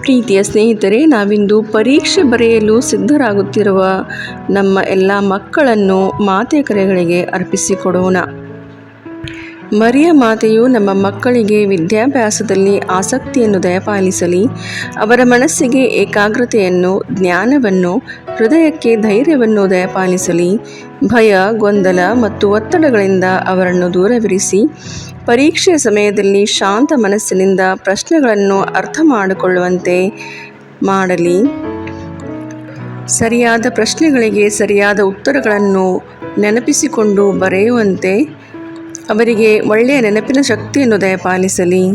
ಪ್ರೀತಿಯ ಸ್ನೇಹಿತರೆ ನಾವಿಂದು ಪರೀಕ್ಷೆ ಬರೆಯಲು ಸಿದ್ಧರಾಗುತ್ತಿರುವ ನಮ್ಮ ಎಲ್ಲ ಮಕ್ಕಳನ್ನು ಮಾತೆ ಕರೆಗಳಿಗೆ ಅರ್ಪಿಸಿಕೊಡೋಣ ಮರಿಯ ಮಾತೆಯು ನಮ್ಮ ಮಕ್ಕಳಿಗೆ ವಿದ್ಯಾಭ್ಯಾಸದಲ್ಲಿ ಆಸಕ್ತಿಯನ್ನು ದಯಪಾಲಿಸಲಿ, ಅವರ ಮನಸ್ಸಿಗೆ ಏಕಾಗ್ರತೆಯನ್ನು, ಜ್ಞಾನವನ್ನು, ಹೃದಯಕ್ಕೆ ಧೈರ್ಯವನ್ನು ದಯಪಾಲಿಸಲಿ. ಭಯ, ಗೊಂದಲ ಮತ್ತು ಒತ್ತಡಗಳಿಂದ ಅವರನ್ನು ದೂರವಿರಿಸಿ, ಪರೀಕ್ಷೆಯ ಸಮಯದಲ್ಲಿ ಶಾಂತ ಮನಸ್ಸಿನಿಂದ ಪ್ರಶ್ನೆಗಳನ್ನು ಅರ್ಥ ಮಾಡಿಕೊಳ್ಳುವಂತೆ ಮಾಡಲಿ. ಸರಿಯಾದ ಪ್ರಶ್ನೆಗಳಿಗೆ ಸರಿಯಾದ ಉತ್ತರಗಳನ್ನು ನೆನಪಿಸಿಕೊಂಡು ಬರೆಯುವಂತೆ ಅವರಿಗೆ ಒಳ್ಳೆಯ ನೆನಪಿನ ಶಕ್ತಿಯನ್ನು ದಯಪಾಲಿಸಲಿ.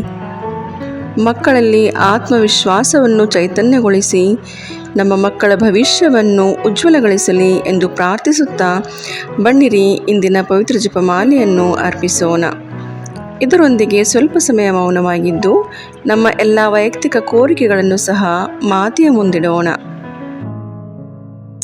ಮಕ್ಕಳಲ್ಲಿ ಆತ್ಮವಿಶ್ವಾಸವನ್ನು ಚೈತನ್ಯಗೊಳಿಸಿ, ನಮ್ಮ ಮಕ್ಕಳ ಭವಿಷ್ಯವನ್ನು ಉಜ್ವಲಗೊಳಿಸಲಿ ಎಂದು ಪ್ರಾರ್ಥಿಸುತ್ತಾ ಬನ್ನಿರಿ, ಇಂದಿನ ಪವಿತ್ರ ಜಪಮಾಲೆಯನ್ನು ಅರ್ಪಿಸೋಣ. ಇದರೊಂದಿಗೆ ಸ್ವಲ್ಪ ಸಮಯ ಮೌನವಾಗಿದ್ದು, ನಮ್ಮ ಎಲ್ಲ ವೈಯಕ್ತಿಕ ಕೋರಿಕೆಗಳನ್ನು ಸಹ ಮಾತೆಯ ಮುಂದಿಡೋಣ.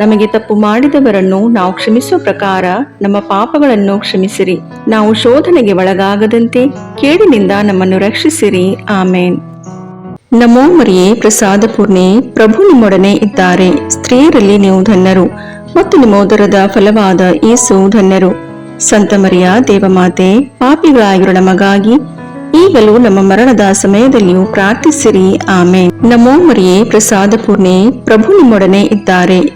ನಮಗೆ ತಪ್ಪು ಮಾಡಿದವರನ್ನು ನಾವು ಕ್ಷಮಿಸುವ ಪ್ರಕಾರ ನಮ್ಮ ಪಾಪಗಳನ್ನು ಕ್ಷಮಿಸಿರಿ. ನಾವು ಶೋಧನೆಗೆ ಒಳಗಾಗದಂತೆ ಕೇಡಿನಿಂದ ನಮ್ಮನ್ನು ರಕ್ಷಿಸಿರಿ. ಆಮೇನ್. ನಮೋ ಮರಿಯೇ ಪ್ರಸಾದ ಪೂರ್ಣೆ ಪ್ರಭು ನಿಮ್ಮೊಡನೆ ಇದ್ದಾರೆ. ಸ್ತ್ರೀಯರಲ್ಲಿ ನೀವು ಧನ್ಯರು ಮತ್ತು ನಿಮೋದರದ ಫಲವಾದ ಏಸು ಧನ್ಯರು. ಸಂತ ಮರಿಯ, ದೇವಮಾತೆ, ಪಾಪಿಗಳಾಗಿರೋ ನಮಗಾಗಿ ಈಗಲೂ ನಮ್ಮ ಮರಣದ ಸಮಯದಲ್ಲಿಯೂ ಪ್ರಾರ್ಥಿಸಿರಿ. ಆಮೇನ್. ನಮೋ ಮರಿಯೇ ಪ್ರಸಾದ ಪೂರ್ಣೆ ಪ್ರಭು ನಿಮ್ಮೊಡನೆ ಇದ್ದಾರೆ.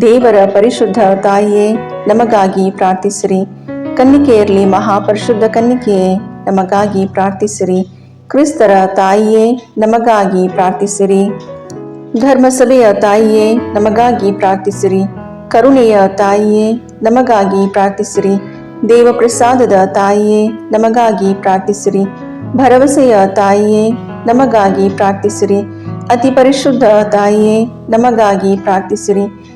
ದೇವರ ಪರಿಶುದ್ಧ ತಾಯಿಯೇ, ನಮಗಾಗಿ ಪ್ರಾರ್ಥಿಸಿರಿ. ಕನ್ನಿಕೆಯರ್ಲಿ ಮಹಾಪರಿಶುದ್ಧ ಕನ್ನಿಕೆಯೇ, ನಮಗಾಗಿ ಪ್ರಾರ್ಥಿಸಿರಿ. ಕ್ರಿಸ್ತರ ತಾಯಿಯೇ, ನಮಗಾಗಿ ಪ್ರಾರ್ಥಿಸಿರಿ. ಧರ್ಮಸಭೆಯ ತಾಯಿಯೇ, ನಮಗಾಗಿ ಪ್ರಾರ್ಥಿಸಿರಿ. ಕರುಣೆಯ ತಾಯಿಯೇ, ನಮಗಾಗಿ ಪ್ರಾರ್ಥಿಸಿರಿ. ದೇವಪ್ರಸಾದದ ತಾಯಿಯೇ, ನಮಗಾಗಿ ಪ್ರಾರ್ಥಿಸಿರಿ. ಭರವಸೆಯ ತಾಯಿಯೇ, ನಮಗಾಗಿ ಪ್ರಾರ್ಥಿಸಿರಿ. ಅತಿ ಪರಿಶುದ್ಧ ತಾಯಿಯೇ, ನಮಗಾಗಿ ಪ್ರಾರ್ಥಿಸಿರಿ.